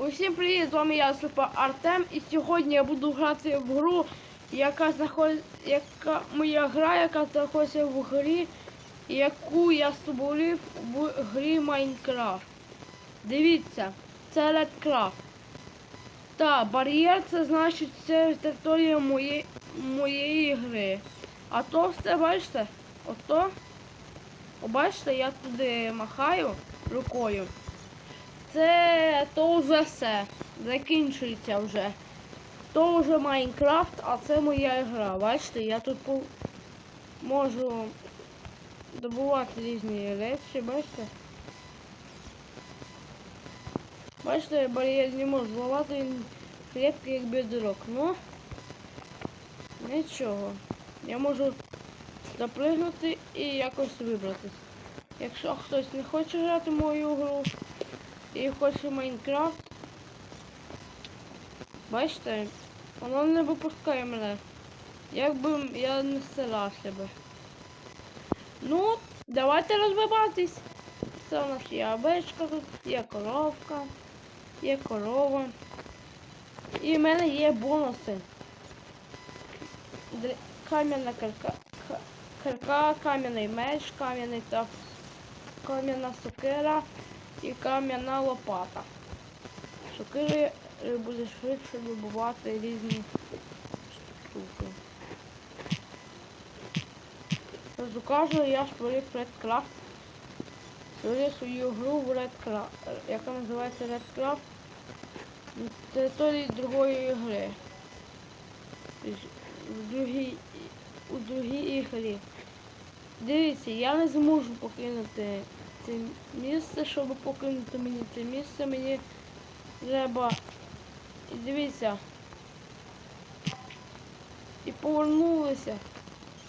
Усім привіт, з вами я Супа Артем, і сьогодні я буду грати в гру, яка знаходиться, яка моя гра, яка знаходиться в грі, яку я створив в грі Майнкрафт. Дивіться, це Редкрафт. Та бар'єр це значить це територія моєї, моєї гри. А то все, бачите? Ото. Бачите, я туди махаю рукою. Це то вже все. Закінчується вже. То вже Майнкрафт, а це моя гра. Бачите, я тут по... можу добувати різні речі, бачите? Бачите, бар'єр не можу зламати, він крепкий як бедрок. Ну нічого. Я можу запригнути і якось вибратись. Якщо хтось не хоче грати в мою гру і хоче Майнкрафт, бачите, воно не випускає мене. Якби я не старався би. Ну, давайте розбиватись. Це у нас є овечка тут, є коровка, є корова. І в мене є бонуси. Кам'яна карка, ка- карка, кам'яний меч, кам'яний та кам'яна сокира і кам'яна лопата. Сокири е, буде швидше вибивати різні штуки. Розкажу, я створив Redcraft. Створив свою гру в Redcraft, яка називається Redcraft на території другої гри. В другій, у другій грі. Дивіться, я не зможу покинути це місце, щоб покинути мені це місце, мені треба. І дивіться. І повернулися.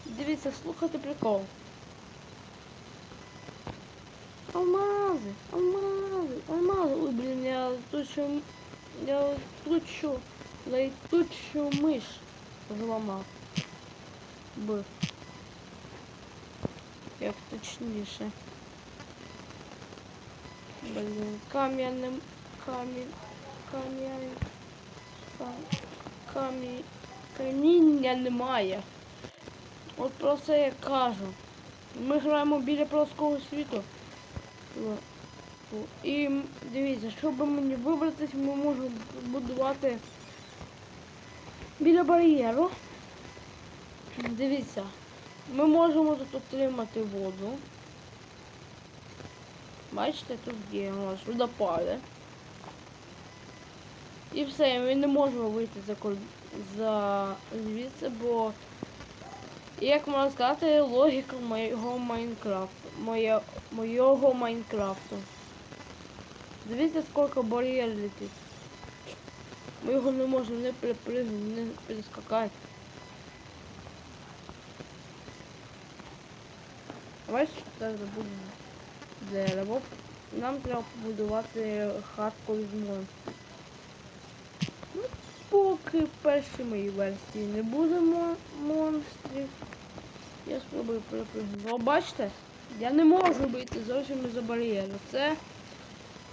Дивіться, слухайте прикол. Алмази, алмази, алмази. Ой, блін, я тучу, я тучу, летучу миш зламав. Б. Як точніше. Блін, кам'яним, камінь, кам'яним, кам- камінь, каміння немає. От про це я кажу. Ми граємо біля плоского світу. І дивіться, щоб мені вибратись, ми можемо будувати біля бар'єру. Дивіться, ми можемо тут отримати воду. Бачите, тут є у нас водопади. І все, ми не можемо вийти за за звідси, бо як можна сказати, логіка моєго Майнкрафту. Моє... Моєго Майнкрафту. Дивіться, скільки бар'єр летить. Ми його не можемо не перепригнути, не перескакати. Бачите, так буде дерево. Нам треба побудувати хатку з монстрів. Ну, поки в першій моїй версії не будемо монстрів. Я спробую перепригнути. О, бачите? Я не можу вийти зовсім за бар'єру. Це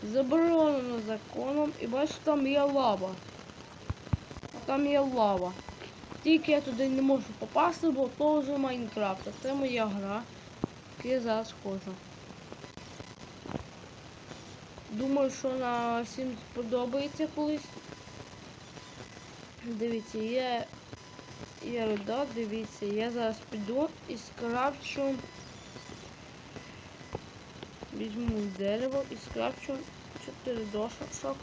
заборонено законом. І бачите, там є лава. Там є лава. Тільки я туди не можу попасти, бо то вже Майнкрафт. Це моя гра. яку Я зараз ходжу. Думаю, що на всім сподобається колись. Дивіться, є, є руда, дивіться, я зараз піду і скрафчу. Візьму дерево і скрафчу 4 дошок.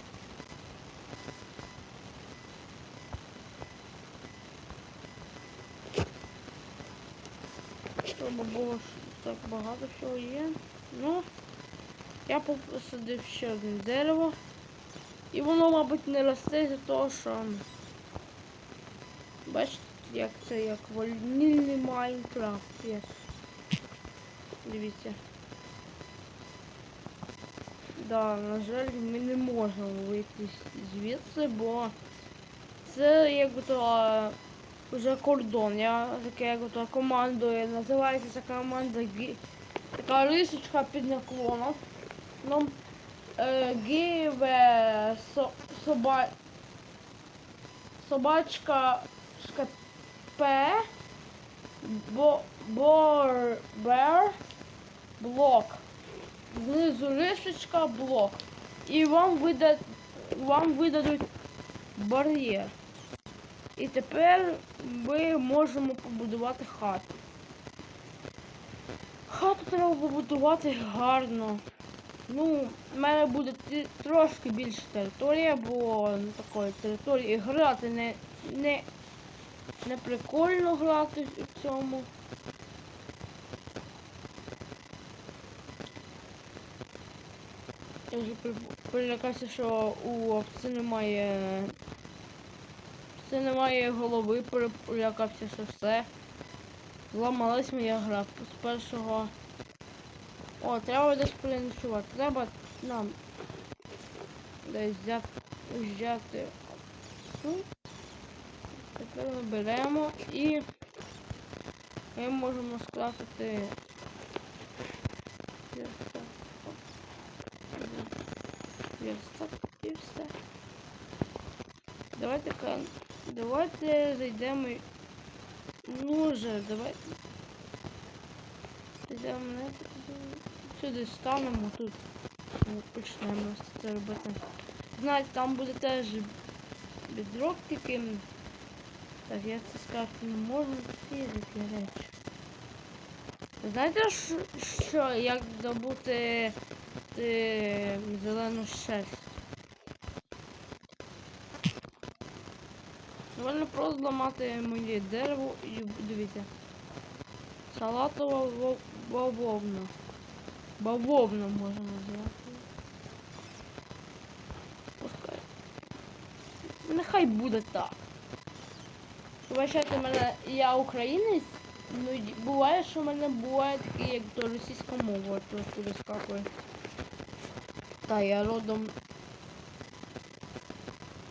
Щоб було так багато всього є. Ну, я посадив ще одне дерево. І воно, мабуть, не росте за того, що... Бачите, як це як вольнільний Майнкрафт є. Дивіться. Да, на жаль, ми не можемо вийти звідси, бо це як то вже кордон. Я таке як то командую. Називається ця команда така рисочка під наклоном. Нам е, give е, so, соба... собачка шка- П, бо... бор... блок. Знизу рисочка, блок. І вам вида... вам видадуть бар'єр. І тепер ми можемо побудувати хату. Хату треба побудувати гарно. Ну, в мене буде трошки більше територія, бо на такої території грати не, не, не прикольно грати в цьому. Я вже при- перелякався, що у овці немає. Це немає голови, перелякався, що все. Зламалась моя гра з першого. О, треба десь переночувати. Треба нам десь взяти, взяти цю. Тепер ми беремо і ми можемо скрафтити верстак. І все. Давайте давайте зайдемо. Ну вже, давайте. Зайдемо на. Сюди станемо тут. Ми почнемо це робити. Знаєте, там буде теж бідрок таким. Так, я це сказати не можу такі речі. Знаєте, що, як добути е, зелену шерсть? Довольно просто зламати моє дерево і дивіться. Салатова во- Бавовна можна назвати. Пускай. Нехай буде так. Вибачайте мене, я українець, ну буває, що в мене буває таке, як то російська мова трошки вискакує. Та я родом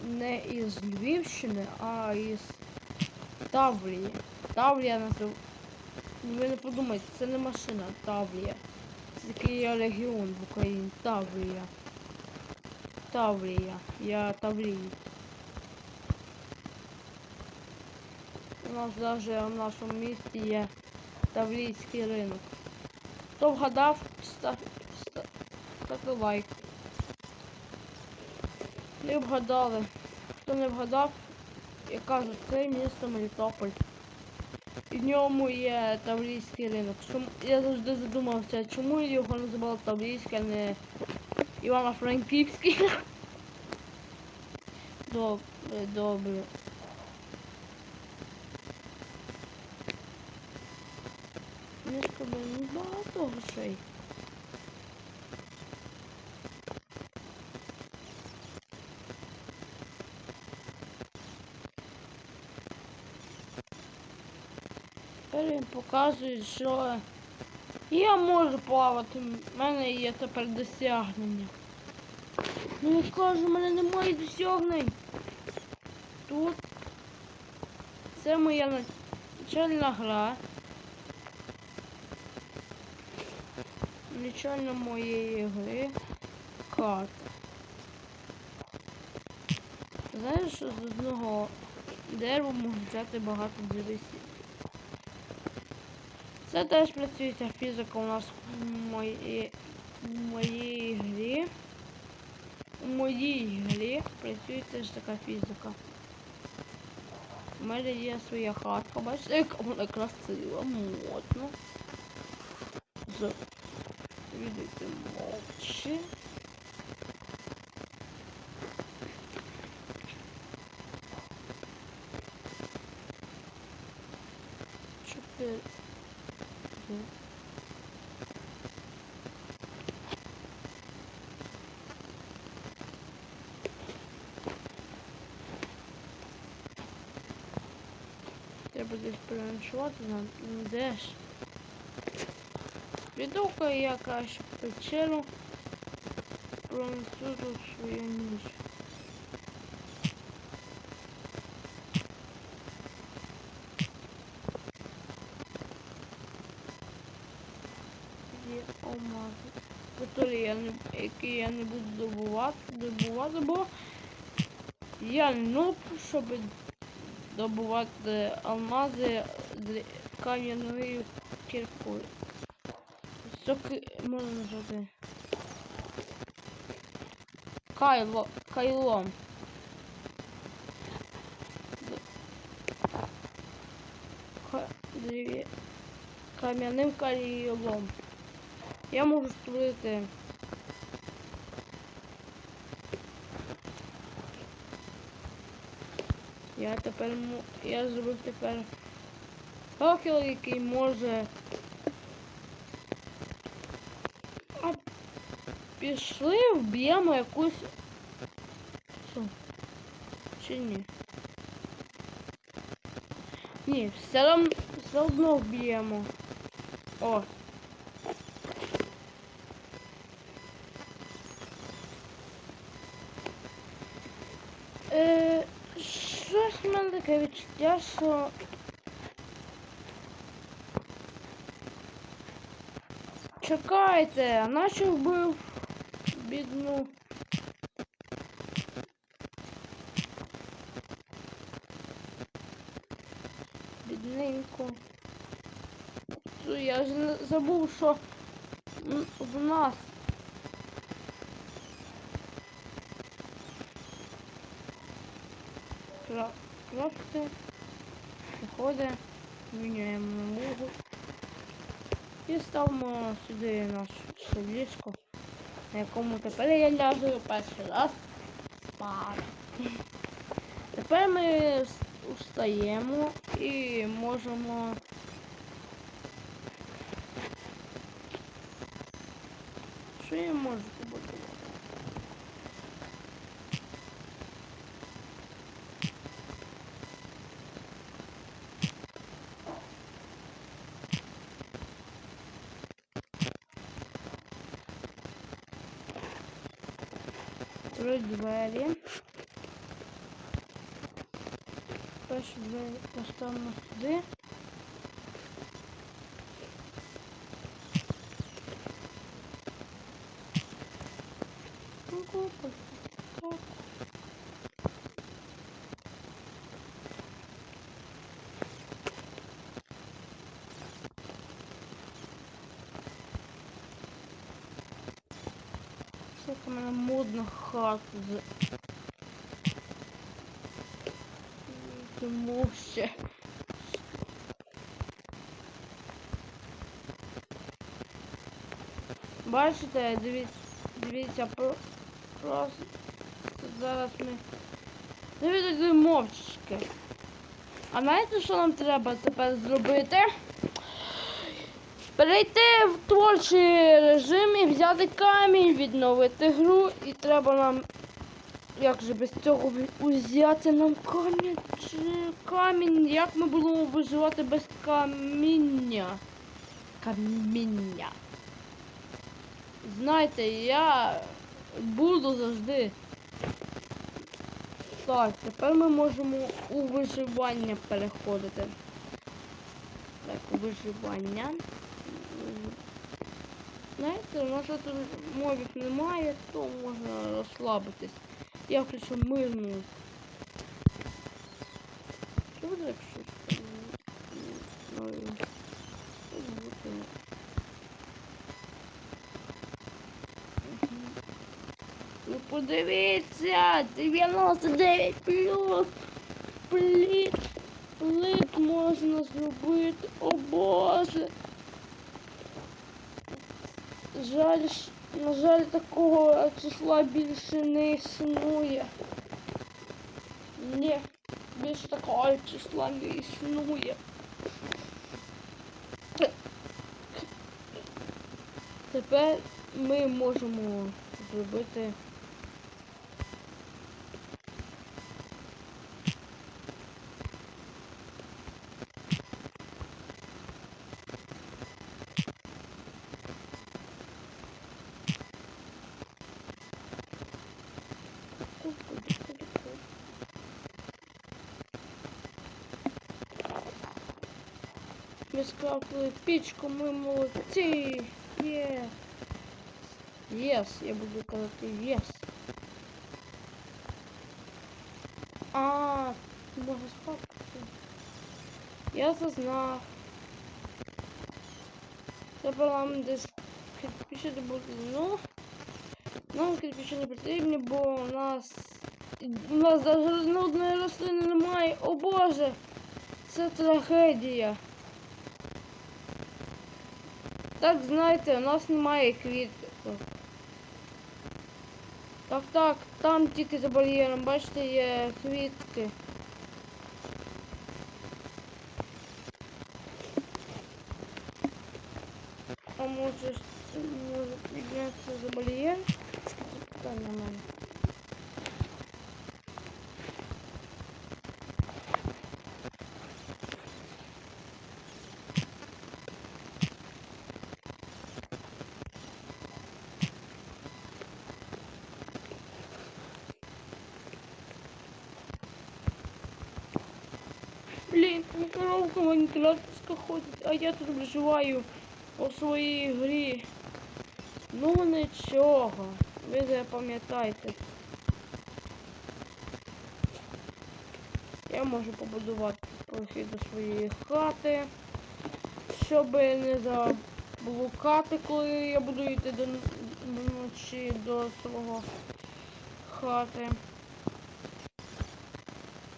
не із Львівщини, а із Таврії. Таврія назив. Ви не подумайте, це не машина, Таврія. Такий є регіон в Україні. Таврія. Таврія. Я Таврій. У нас навіть в нашому місті є Таврійський ринок. Хто вгадав, став, став, ставте лайк. Не вгадали. Хто не вгадав, я кажу, це місто Мелітополь. І в ньому є Таврійський ринок. Чому я завжди задумався, чому його називали Таврійський, а не Івано-Франківський. Добре, добре. Мішка блин, багато грошей. Показує, що я можу плавати. У мене є тепер досягнення. Ну я кажу, в мене немає досягнень. Тут це моя начальна гра. Начальна моєї гри карта. Знаєш, що з одного дерева можна взяти багато древесів. Це теж працюється фізика у нас в моїй, в грі. У моїй грі працює теж така фізика. У мене є своя хатка, бачите, яка вона красива, модна. З Видите, мовчи. Переночувати, нам ну, де ж? Піду-ка я краще печеру пронесу тут свою ніч. Є алмази, які я не, я не буду добувати, добувати, бо Я нуб, щоб добувати алмази кам'яною кіркою. Соки можна назвати. Кайло, кайлом. Ка- Кам'яним кайлом. Я можу створити. Я тепер я зробив тепер факел, який може. А пішли вб'ємо якусь. Чи ні? Ні, все одно вб'ємо. О. Е, в мене таке відчуття, що. Чекайте, а наче вбив бідну. Бідненько. Я ж забув, що в нас. Кра- Крафти. Виходить. Міняємо намогу. І ставимо сюди наше ліжко, на якому тепер я ляжу перший раз спати. Тепер ми вс- встаємо і можемо. Що я можу побудувати? Три двері. Перші двері поставимо сюди. Це у мене модна хата з тому ще. Бачите, дивіться, дивіться, про, просто зараз ми. Дивіться, мовчки. А знаєте, що нам треба тепер зробити? Перейти в творчий режим і взяти камінь, відновити гру. І треба нам, як же без цього взяти нам камінь камінь? Як ми будемо виживати без каміння? Каміння. Знаєте, я буду завжди. Так, тепер ми можемо у виживання переходити. Так, виживання. Знаєте, у нас тут мобів немає, то можна розслабитись. Я включу мирну. Що буде, якщо ну, подивіться, 99 плюс плит, плит можна зробити, о боже. Жаль, на жаль, такого числа більше не існує. Ні, більше такого числа не існує. Тепер ми можемо зробити. Ми скрафтили пічку, ми молодці. Є. Єс, я буду казати єс. А, спати. Я це знав. Тепер нам десь кирпичі буде. Ну, нам кирпичі не потрібні, бо у нас у нас навіть ні одної рослини немає. О Боже! Це трагедія. Так, знаєте, у нас немає квіток. Так, так, там тільки за бар'єром, бачите, є квітки. А може, може піднятися за бар'єр? Питання мене. Блін, коровка Майнкрафтська ходить, а я тут вживаю у своїй грі. Ну нічого, ви запам'ятайте. Я можу побудувати прохід до своєї хати, щоб не заблукати, коли я буду йти до н- вночі до свого хати.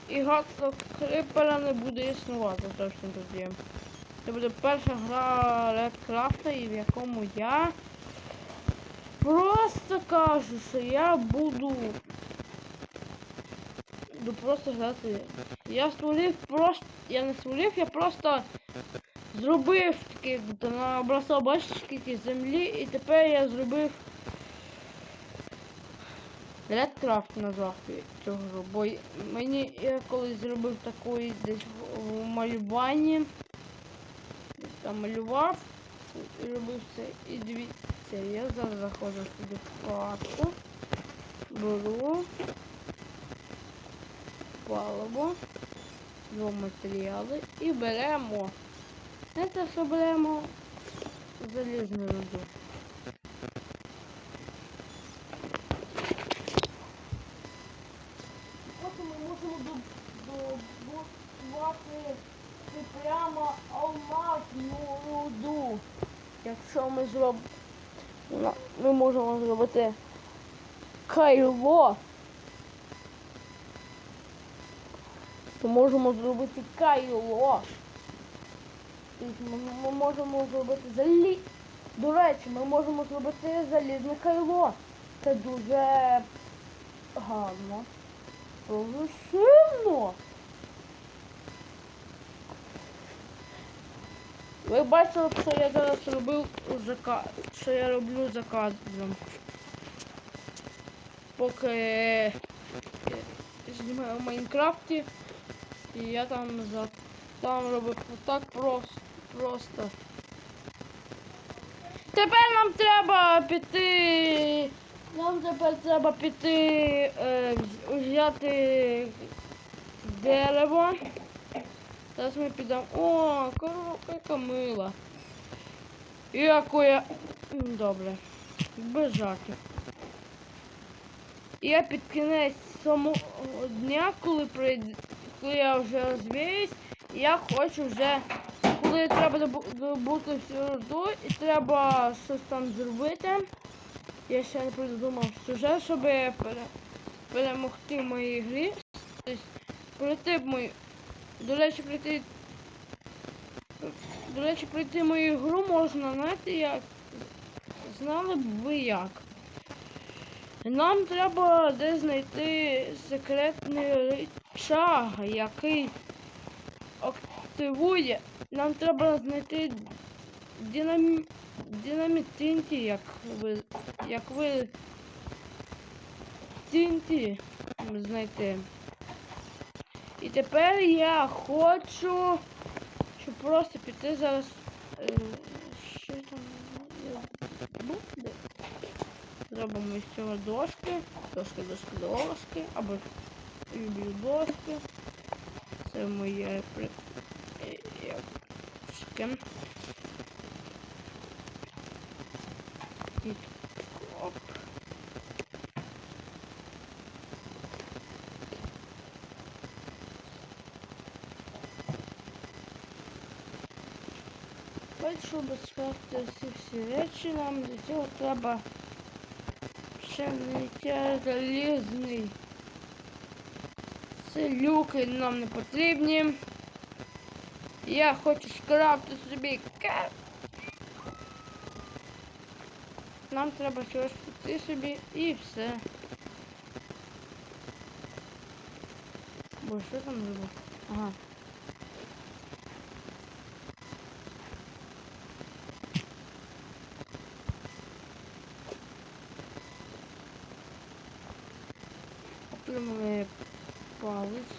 І гадка крипера не буде існувати зовсім тоді. Це буде перша гра Редкрафта, в якому я просто кажу, що я буду просто грати. Я створив просто. Я не створив, я просто зробив таке, набросав бачите, скільки землі, і тепер я зробив Редкрафт назвав цього, бо мені я колись зробив такий десь в малюванні. Там малював робив це. І дивіться, я зараз заходжу сюди в вкладку, беру паливо, два матеріали і беремо. Це що беремо залізну руду. Потім ми можемо добувати прямо алмазну руду. Якщо ми зробимо, ми зробити кайло, то можемо зробити кайло. Тобто Ми, можемо зробити залі... До речі, ми можемо зробити залізне кайло. Це дуже гарно. Сильно. Ви бачили, що я зараз робив зака... що я роблю за кадром. Поки е, знімаю в Майнкрафті. І я там за там робив так просто просто. Тепер нам треба піти. Нам тепер треба піти е, взяти дерево. Зараз ми підемо. О, коробка мила. Яку я. Добре. Без жартів. Я під кінець самого дня, коли прийде, коли я вже розвіюсь, я хочу вже, коли треба добути всю руду і треба щось там зробити. Я ще не придумав сюжет, щоб пере, перемогти в моїй грі. Тобто пройти мою. До речі, пройти. До речі, пройти мою гру можна, знаєте, як. Знали б ви як. Нам треба десь знайти секретний рычаг, який активує. Нам треба знайти динамі... динаміт TNT, як ви. як ви TNT знайти. І тепер я хочу, щоб просто піти зараз. Зробимо з цього дошки, дошки, дошки, дошки, або люблю дошки. Це моє шкін. Е, І оп. Хочу безпеки всі всі речі нам для цього треба ще залізний. Це люки нам не потрібні. Я хочу скрафти собі кеп. Нам треба щось піти собі і все. Бо що там було? Ага.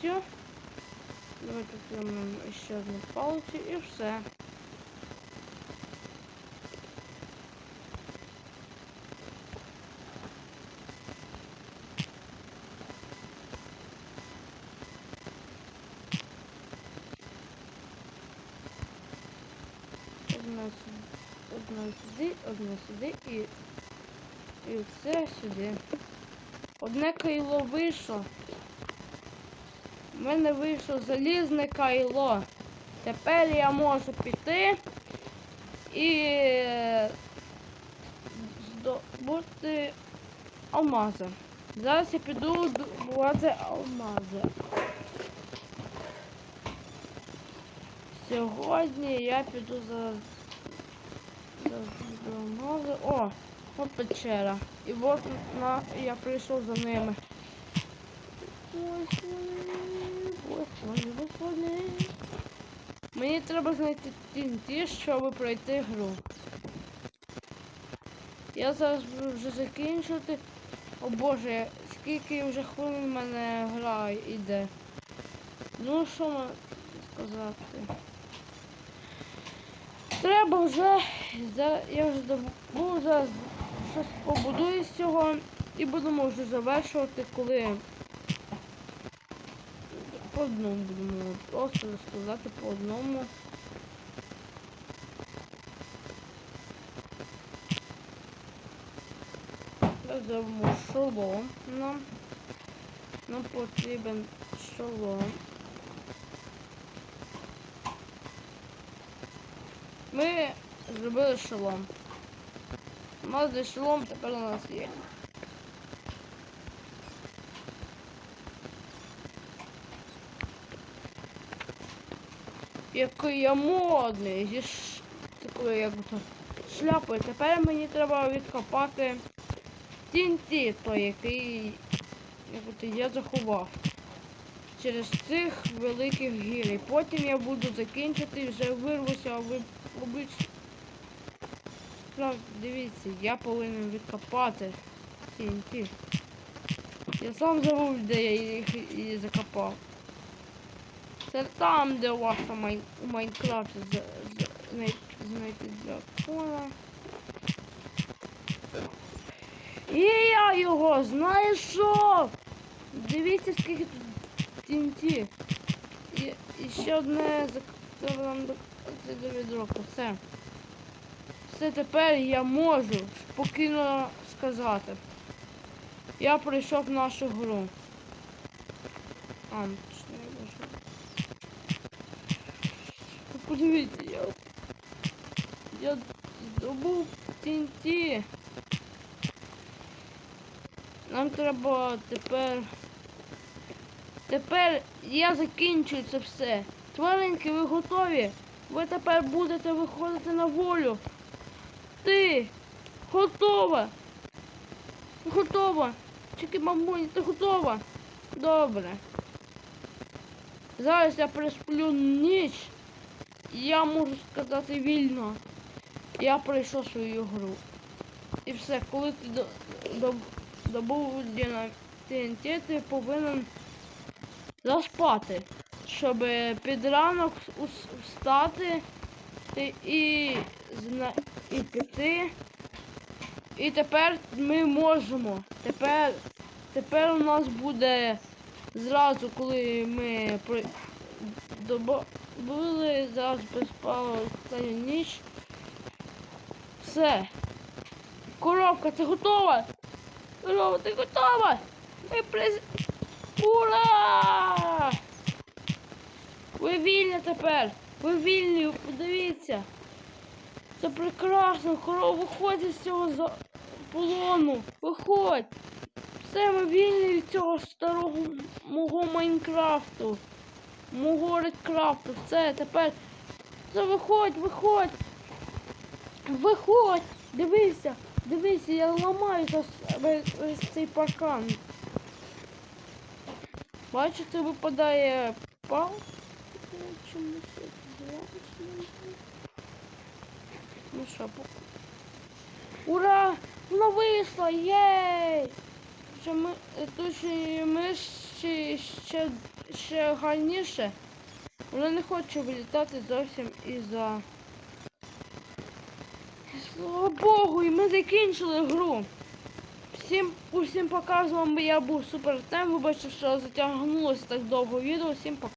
Палицю. Давайте отримаємо ще одну палицю і все. Одна сюди, одна сюди, і, і це сюди. Одне кайло вийшло. У мене вийшло залізне кайло. Тепер я можу піти і е, здобути алмази. Зараз я піду добувати алмази. Сьогодні я піду за, за, алмази. О, от печера. І от на, я прийшов за ними. Ось вони, ось вони. Мені треба знайти TNT, щоб пройти гру. Я зараз буду вже закінчувати. О боже, скільки вже хвилин в мене гра йде. Ну що можна сказати? Треба вже, я вже добув, зараз щось побудую з цього і будемо вже завершувати, коли по одному будемо просто розказати по одному. Зробимо шолом нам. Нам потрібен шолом. Ми зробили шолом. У нас шолом тепер у нас є. Який я модний, зі ш... такою як то шляпою. Тепер мені треба відкопати TNT, той, який як я заховав. Через цих великих гір. І потім я буду закінчити і вже вирвуся, а ви обично. Справді, дивіться, я повинен відкопати TNT. Я сам забув, де я їх і закопав. Це там, де у вас там у Майнкрафті за... за... знай- знайти дракона. І я його знайшов! Дивіться, скільки тут TNT. І, і ще одне за це вам до відроку. Все. Все тепер я можу спокійно сказати. Я пройшов нашу гру. А, ну, точно я можу. Ну, Подивіться, я. Я здобув TNT. Нам треба тепер. Тепер я закінчую це все. Тваринки, ви готові? Ви тепер будете виходити на волю. Ти готова? Готова. Тільки мамуня, ти готова? Добре. Зараз я присплю ніч. Я можу сказати вільно. Я пройшов свою гру. І все, коли ти до, до, добув на TNT, ти повинен заспати, щоб під ранок встати і, зна- і піти. І тепер ми можемо. Тепер, тепер у нас буде зразу, коли ми при- добули, зараз приспали останню ніч. Все. Коробка, ти готова? Корова, ти готова? Ми приз... Ура! Ви вільні тепер! Ви вільні, подивіться! Це прекрасно, Хоро, виходь з цього за... полону. Виходь. Все, ми вільні від цього старого мого Майнкрафту. Мого Редкрафту. Все, тепер. Все, виходь, виходь. Виходь. Дивися, дивися, я ламаю весь, цей паркан. Бачите, випадає пал. Ну що, Ура! Воно вийшло! Єй! Ми, ми ще, ще, ще гарніше. Вона не хоче вилітати зовсім із-за. Слава Богу, і ми закінчили гру. Всім, усім показував, я був супер тем. Вибачте, що затягнулося так довго відео. Всім пока.